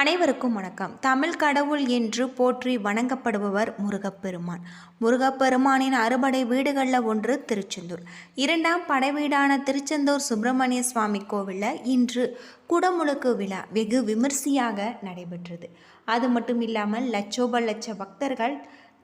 அனைவருக்கும் வணக்கம். தமிழ் கடவுள் என்று போற்றி வணங்கப்படுபவர் முருகப்பெருமான். முருகப்பெருமானின் அறுபடை வீடுகளில் ஒன்று திருச்செந்தூர். இரண்டாம் படை வீடான திருச்செந்தூர் சுப்பிரமணிய சுவாமி கோவிலில் இன்று குடமுழுக்கு விழா வெகு விமர்சையாக நடைபெற்றது. அது மட்டும் இல்லாமல் லட்சோப லட்ச பக்தர்கள்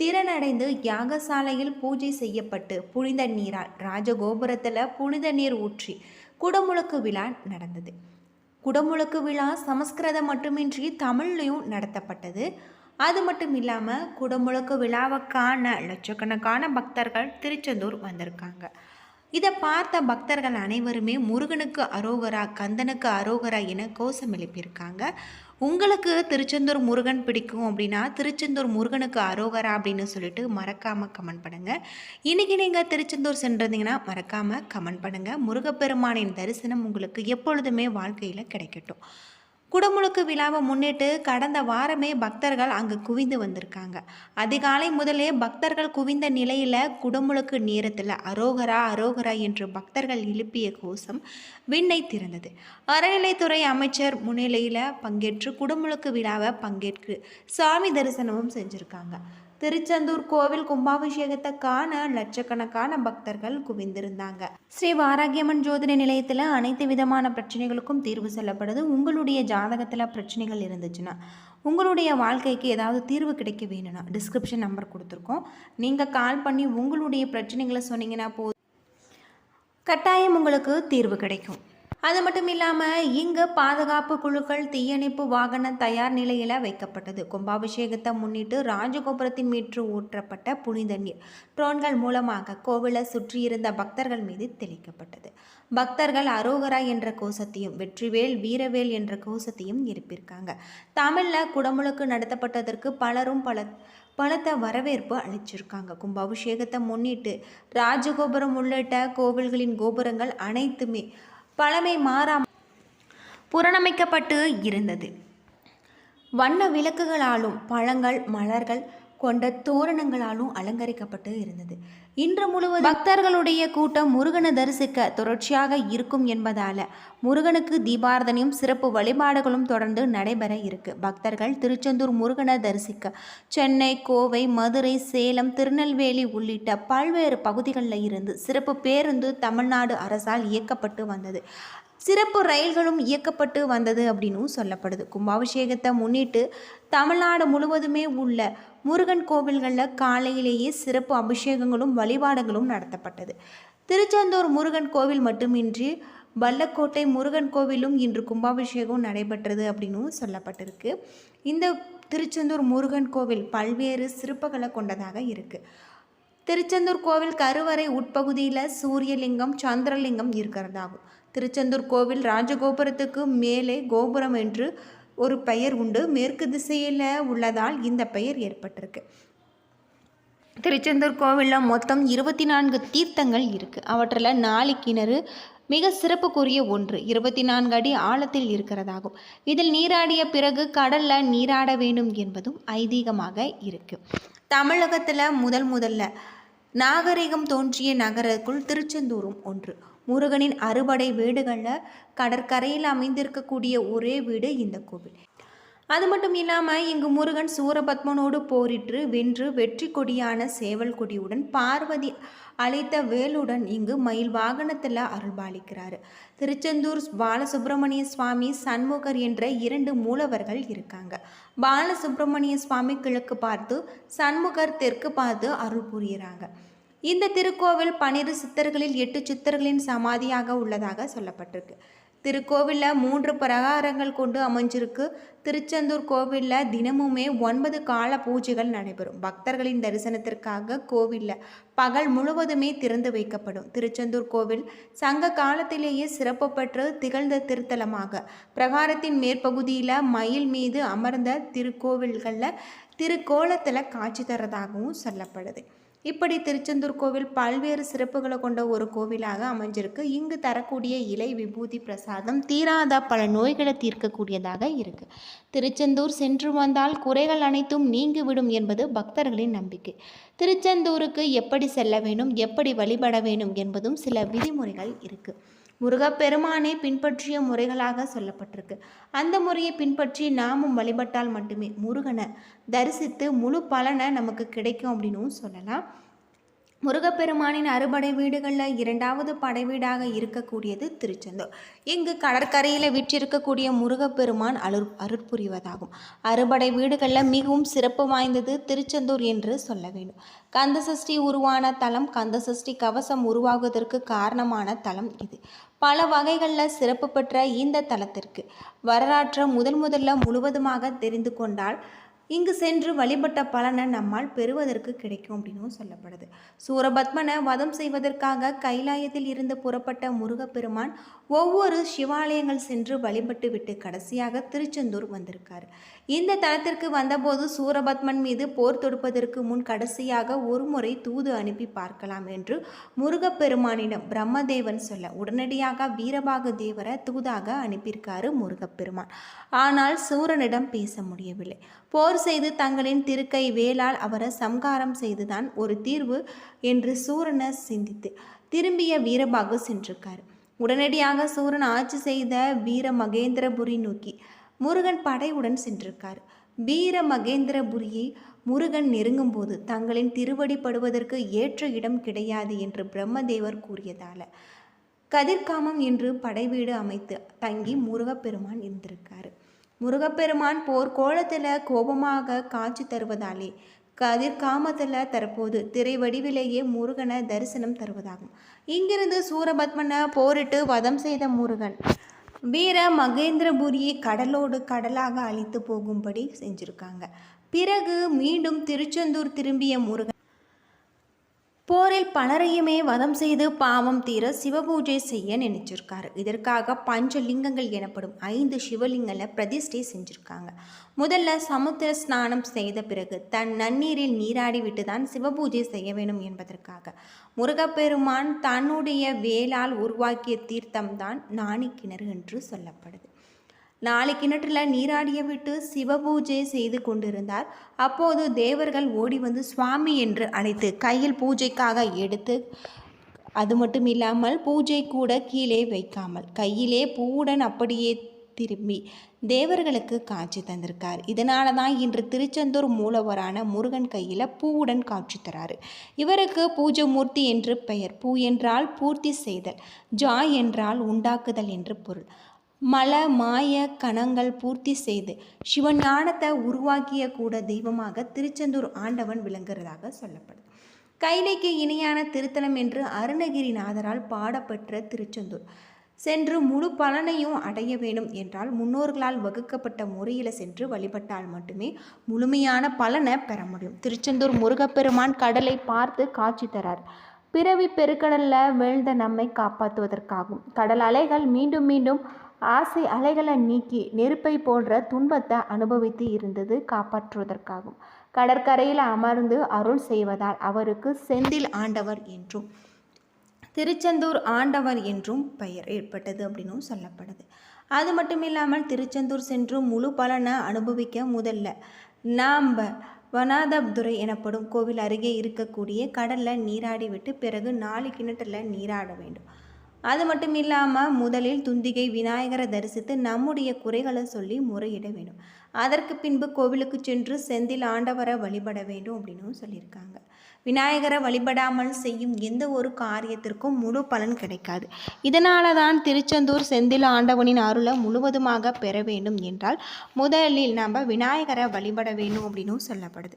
திறனடைந்து யாகசாலையில் பூஜை செய்யப்பட்டு புனித நீரால் ராஜகோபுரத்தில் புனித நீர் ஊற்றி குடமுழுக்கு விழா நடந்தது. குடமுழுக்கு விழா சமஸ்கிருதம் மட்டுமின்றி தமிழ்லையும் நடத்தப்பட்டது. அது மட்டும் இல்லாமல் குடமுழுக்கு விழாவுக்கான லட்சக்கணக்கான பக்தர்கள் திருச்செந்தூர் வந்திருக்காங்க. இதை பார்த்த பக்தர்கள் அனைவருமே முருகனுக்கு அரோகரா கந்தனுக்கு அரோகரா என கோஷம் எழுப்பியிருக்காங்க. உங்களுக்கு திருச்செந்தூர் முருகன் பிடிக்கும் அப்படின்னா திருச்செந்தூர் முருகனுக்கு அரோகரா அப்படின்னு சொல்லிட்டு மறக்காமல் கமெண்ட் பண்ணுங்கள் இன்றைக்கி நீங்கள் திருச்செந்தூர் சென்றிருந்தீங்கன்னா மறக்காமல் கமெண்ட் பண்ணுங்கள் முருகப்பெருமானின் தரிசனம் உங்களுக்கு எப்பொழுதுமே வாழ்க்கையில் கிடைக்கட்டும். குடமுழுக்கு விழாவை முன்னிட்டு கடந்த வாரமே பக்தர்கள் அங்கு குவிந்து வந்திருக்காங்க. அதிகாலை முதலே பக்தர்கள் குவிந்த நிலையில் குடமுழுக்கு நேரத்தில் அரோகரா அரோகரா என்று பக்தர்கள் எழுப்பிய கோஷம் விண்ணை திறந்தது. அறநிலைத்துறை அமைச்சர் முன்னிலையில் பங்கேற்று குடமுழுக்கு விழாவை பங்கேற்று சாமி தரிசனமும் செஞ்சுருக்காங்க. திருச்செந்தூர் கோவில் கும்பாபிஷேகத்தை காண லட்சக்கணக்கான பக்தர்கள் குவிந்திருந்தாங்க. ஸ்ரீ வாராகியம்மன் ஜோதிட நிலையத்தில் அனைத்து விதமான பிரச்சனைகளுக்கும் தீர்வு சொல்லப்படுது. உங்களுடைய ஜாதகத்தில் பிரச்சனைகள் இருந்துச்சுன்னா உங்களுடைய வாழ்க்கைக்கு ஏதாவது தீர்வு கிடைக்க வேணும்னா டிஸ்கிரிப்ஷன் நம்பர் கொடுத்துருக்கோம். நீங்கள் கால் பண்ணி உங்களுடைய பிரச்சனைகளை சொன்னீங்கன்னா போதும். கட்டாயம் உங்களுக்கு தீர்வு கிடைக்கும். அது மட்டும் இல்லாமல் இங்கு பாதுகாப்பு குழுக்கள் தீயணைப்பு வாகனம் தயார் நிலையில் வைக்கப்பட்டது. கும்பாபிஷேகத்தை முன்னிட்டு ராஜகோபுரத்தின் மீற்று ஊற்றப்பட்ட புனித நீர் ட்ரோன்கள் மூலமாக கோவிலை சுற்றியிருந்த பக்தர்கள் மீது தெளிக்கப்பட்டது. பக்தர்கள் அரோகரா என்ற கோஷத்தையும் வெற்றிவேல் வீரவேல் என்ற கோஷத்தையும் இருப்பிருக்காங்க. தமிழில் குடமுழுக்கு நடத்தப்பட்டதற்கு பலரும் பல பலத்த வரவேற்பு அளிச்சிருக்காங்க. கும்பாபிஷேகத்தை முன்னிட்டு ராஜகோபுரம் உள்ளிட்ட கோவில்களின் கோபுரங்கள் அனைத்துமே பழமை மாறாம புறணமைக்கப்பட்டு இருந்தது. வண்ண விளக்குகளாலும் பழங்கள் மலர்கள் கொண்ட தோரணங்களாலும் அலங்கரிக்கப்பட்டு இருந்தது. இன்று முழுவதும் பக்தர்களுடைய கூட்டம் முருகனை தரிசிக்க தொடர்ச்சியாக இருக்கும் என்பதால முருகனுக்கு தீபாரதனையும் சிறப்பு வழிபாடுகளும் தொடர்ந்து நடைபெற இருக்கு. பக்தர்கள் திருச்செந்தூர் முருகனை தரிசிக்க சென்னை கோவை மதுரை சேலம் திருநெல்வேலி உள்ளிட்ட பல்வேறு பகுதிகளில் இருந்து சிறப்பு பேருந்து தமிழ்நாடு அரசால் இயக்கப்பட்டு வந்தது. சிறப்பு ரயில்களும் இயக்கப்பட்டு வந்தது அப்படின்னும் சொல்லப்படுது. கும்பாபிஷேகத்தை முன்னிட்டு தமிழ்நாடு முழுவதுமே உள்ள முருகன் கோவில்களில் காலையிலேயே சிறப்பு அபிஷேகங்களும் வழிபாடுகளும் நடத்தப்பட்டது. திருச்செந்தூர் முருகன் கோவில் மட்டுமின்றி வல்லக்கோட்டை முருகன் கோவிலும் இன்று கும்பாபிஷேகம் நடைபெற்றது அப்படின்னும் சொல்லப்பட்டிருக்கு. இந்த திருச்செந்தூர் முருகன் கோவில் பல்வேறு சிறப்புகளை கொண்டதாக இருக்குது திருச்செந்தூர் கோவில் கருவறை உட்பகுதியில் சூரியலிங்கம் சந்திரலிங்கம் இருக்கிறதாகும். திருச்செந்தூர் கோவில் ராஜகோபுரத்துக்கு மேலே கோபுரம் என்று ஒரு பெயர் உண்டு. மேற்கு திசையில் உள்ளதால் இந்த பெயர் ஏற்பட்டிருக்கு. திருச்செந்தூர் கோவிலில் மொத்தம் இருபத்தி நான்கு தீர்த்தங்கள் இருக்குது அவற்றில் நாலு கிணறு மிக சிறப்புக்குரிய ஒன்று. இருபத்தி நான்கு அடி ஆழத்தில் இருக்கிறதாகும். இதில் நீராடிய பிறகு கடலில் நீராட வேண்டும் என்பதும் ஐதீகமாக இருக்குது தமிழகத்தில் முதல் முதல்ல நாகரிகம் தோன்றிய நகரக்குள் திருச்செந்தூரும் ஒன்று. முருகனின் அறுபடை வீடுகளில் கடற்கரையில் அமைந்திருக்கக்கூடிய ஒரே வீடு இந்த கோவில். அது மட்டும் இல்லாமல் இங்கு முருகன் சூரபத்மனோடு போரிட்டு வென்று வெற்றி கொடியான சேவல் கொடியுடன் பார்வதி அழைத்த வேலுடன் இங்கு மயில் வாகனத்தில் அருள்பாலிக்கிறார். திருச்செந்தூர் பாலசுப்பிரமணிய சுவாமி சண்முகர் என்ற இரண்டு மூலவர்கள் இருக்காங்க. பாலசுப்பிரமணிய சுவாமி கிழக்கு பார்த்து சண்முகர் தெற்கு பார்த்து அருள் புரிகிறாங்க இந்த திருக்கோவில் பன்னிரு சித்தர்களில் எட்டு சித்தர்களின் சமாதியாக உள்ளதாக சொல்லப்பட்டிருக்கு. திருக்கோவிலில் மூன்று பிரகாரங்கள் கொண்டு அமைஞ்சிருக்கு. திருச்செந்தூர் கோவிலில் தினமுமே ஒன்பது கால பூஜைகள் நடைபெறும். பக்தர்களின் தரிசனத்திற்காக கோவிலில் பகல் முழுவதுமே திறந்து வைக்கப்படும். திருச்செந்தூர் கோவில் சங்க காலத்திலேயே சிறப்பு பெற்று திகழ்ந்த திருத்தலமாக. பிரகாரத்தின் மேற்பகுதியில் மயில் மீது அமர்ந்த திருக்கோவில்களில் திருக்கோலத்தில் காட்சி தரதாகவும் சொல்லப்படுது. இப்படி திருச்செந்தூர் கோவில் பல்வேறு சிறப்புகளை கொண்ட ஒரு கோவிலாக அமைஞ்சிருக்கு. இங்கு தரக்கூடிய இலை விபூதி பிரசாதம் தீராத பல நோய்களை தீர்க்கக்கூடியதாக இருக்கு. திருச்செந்தூர் சென்று வந்தால் குறைகள் அனைத்தும் நீங்கிவிடும் என்பது பக்தர்களின் நம்பிக்கை. திருச்செந்தூருக்கு எப்படி செல்ல வேண்டும் எப்படி வழிபட வேண்டும் என்பதும் சில விதிமுறைகள் இருக்குது முருகப்பெருமானை பின்பற்றிய முறைகளாக சொல்லப்பட்டிருக்கு. அந்த முறையை பின்பற்றி நாமும் வழிபட்டால் மட்டுமே முருகனை தரிசித்து முழு பலனை நமக்கு கிடைக்கும் அப்படின்னும் சொல்லலாம். முருகப்பெருமானின் அறுபடை வீடுகளில் இரண்டாவது படை வீடாக இருக்கக்கூடியது திருச்செந்தூர். இங்கு கடற்கரையில் விற்றிருக்கக்கூடிய முருகப்பெருமான் அருள் அருட்புரிவதாகும். அறுபடை வீடுகளில் மிகவும் சிறப்பு வாய்ந்தது திருச்செந்தூர் என்று சொல்ல வேண்டும். கந்தசஷ்டி உருவான தலம் கந்தசஷ்டி கவசம் உருவாகுவதற்கு காரணமான தலம் இது. பல வகைகளில் சிறப்பு பெற்ற இந்த தலத்திற்கு. வரலாற்றை முதன் முதல்ல முழுவதுமாக தெரிந்து கொண்டால் இங்கு சென்று வழிபட்ட பலனை நம்மால் பெறுவதற்கு கிடைக்கும் அப்படின்னும் சொல்லப்படுது. சூரபத்மனை வதம் செய்வதற்காக கைலாயத்தில் இருந்து புறப்பட்ட முருகப்பெருமான் ஒவ்வொரு சிவாலயங்கள் சென்று வழிபட்டு விட்டு கடைசியாக திருச்செந்தூர் வந்திருக்காரு. இந்த தளத்திற்கு வந்தபோது சூரபத்மன் மீது போர் தொடுப்பதற்கு முன் கடைசியாக ஒரு முறை தூது அனுப்பி பார்க்கலாம் என்று முருகப்பெருமானிடம் பிரம்மதேவன் சொல்ல உடனடியாக வீரபாக தேவரை தூதாக அனுப்பியிருக்காரு முருகப்பெருமான். ஆனால் சூரனிடம் பேச முடியவில்லை. போர் செய்து தங்களின் திருக்கை வேளால் அவரை சம்காரம் செய்துதான் ஒரு தீர்வு என்று சூரனை சிந்தித்து திரும்பிய வீரபாகு சென்றிருக்காரு. உடனடியாக சூரன் ஆட்சி செய்த வீர மகேந்திரபுரி நோக்கி முருகன் படையுடன் சென்றிருக்கார். வீர மகேந்திரபுரியை முருகன் நெருங்கும்போது தங்களின் திருவடி படுவதற்கு ஏற்ற இடம் கிடையாது என்று பிரம்மதேவர் கூறியதால கதிர்காமம் என்று படைவீடு அமைத்து தங்கி முருகப்பெருமான் இருந்திருக்காரு. முருகப்பெருமான் போர்க்கோளத்தில் கோபமாக காட்சி தருவதாலே கதிர்காமத்தில் தற்போது திரை வடிவிலேயே முருகனை தரிசனம் தருவதாகும். இங்கிருந்து சூரபத்மனை போரிட்டு வதம் செய்த முருகன் வீர மகேந்திரபுரியை கடலோடு கடலாக அழித்து போகும்படி செஞ்சுருக்காங்க. பிறகு மீண்டும் திருச்செந்தூர் திரும்பிய முருகன் போரில் பலரையுமே வதம் செய்து பாவம் தீர சிவபூஜை செய்ய நினைச்சிருக்காரு. இதற்காக பஞ்சலிங்கங்கள் எனப்படும் ஐந்து சிவலிங்கங்களை பிரதிஷ்டை செஞ்சுருக்காங்க. முதல்ல சமுத்திர ஸ்நானம் செய்த பிறகு தன் நன்னீரில் நீராடி விட்டு தான் சிவபூஜை செய்ய வேண்டும் என்பதற்காக. முருகப்பெருமான் தன்னுடைய வேளால் உருவாக்கிய தீர்த்தம்தான் நாணி கிணறு என்று சொல்லப்படுது. நாளை கிணற்றில் நீராடிய விட்டு சிவபூஜை செய்து கொண்டிருந்தார். அப்போது தேவர்கள் ஓடி வந்து சுவாமி என்று அழைத்து கையில் பூஜைக்காக எடுத்து அது மட்டும் இல்லாமல் பூஜை கூட கீழே வைக்காமல் கையிலே பூவுடன் அப்படியே திரும்பி தேவர்களுக்கு காட்சி தந்திருக்கார். இதனால தான் இன்று திருச்செந்தூர் மூலவரான முருகன் கையில் பூவுடன் காட்சி தராரு. இவருக்கு பூஜை மூர்த்தி என்று பெயர். பூ என்றால் பூர்த்தி செய்தல் ஜாய் என்றால் உண்டாக்குதல் என்று பொருள். மல மாய கணங்கள் பூர்த்தி செய்து சிவஞானத்தை உருவாக்கிய கூட தெய்வமாக திருச்செந்தூர் ஆண்டவன் விளங்குறதாக சொல்லப்படுது. கைலைக்கு இணையான திருத்தலம் என்று அருணகிரிநாதரால் பாடப்பெற்ற திருச்செந்தூர். சென்று முழு பலனையும் அடைய வேண்டும் என்றால் முன்னோர்களால் வகுக்கப்பட்ட முறையில் சென்று வழிபட்டால் மட்டுமே முழுமையான பலனை பெற முடியும். திருச்செந்தூர் முருகப்பெருமான் கடலை பார்த்து காட்சி தரார். பிறவி பெருக்கடலில் வீழ்ந்த நம்மை காப்பாற்றுவதற்காகும். கடல் அலைகள் மீண்டும் மீண்டும் ஆசை அலைகளை நீக்கி நெருப்பை போன்ற துன்பத்தை அனுபவித்து இருந்தது காப்பாற்றுவதற்காகும். கடற்கரையில் அமர்ந்து அருள் செய்வதால் அவருக்கு செந்தில் ஆண்டவர் என்றும் திருச்செந்தூர் ஆண்டவர் என்றும் பெயர் ஏற்பட்டது அப்படின்னும் சொல்லப்படுது. அது மட்டும் இல்லாமல் திருச்செந்தூர் சென்று முழு பலனை அனுபவிக்க முதல்ல நாம் வனாதப்துரை எனப்படும் கோவில் அருகே இருக்கக்கூடிய கடலில் நீராடி விட்டு பிறகு நாலு கிணற்றில் நீராட வேண்டும். அது மட்டும் இல்லாமல் முதலில் துந்திகை விநாயகரை தரிசித்து நம்முடைய குறைகளை சொல்லி முறையிட வேண்டும். அதற்கு பின்பு கோவிலுக்கு சென்று செந்தில் ஆண்டவரை வழிபட வேண்டும் அப்படின்னும் சொல்லியிருக்காங்க. விநாயகரை வழிபடாமல் செய்யும் எந்த ஒரு காரியத்திற்கும் முழு பலன் கிடைக்காது. இதனால தான் திருச்செந்தூர் செந்தில் ஆண்டவனின் அருளை முழுவதுமாக பெற வேண்டும் என்றால் முதலில் நம்ம விநாயகரை வழிபட வேண்டும் அப்படின்னும் சொல்லப்படுது.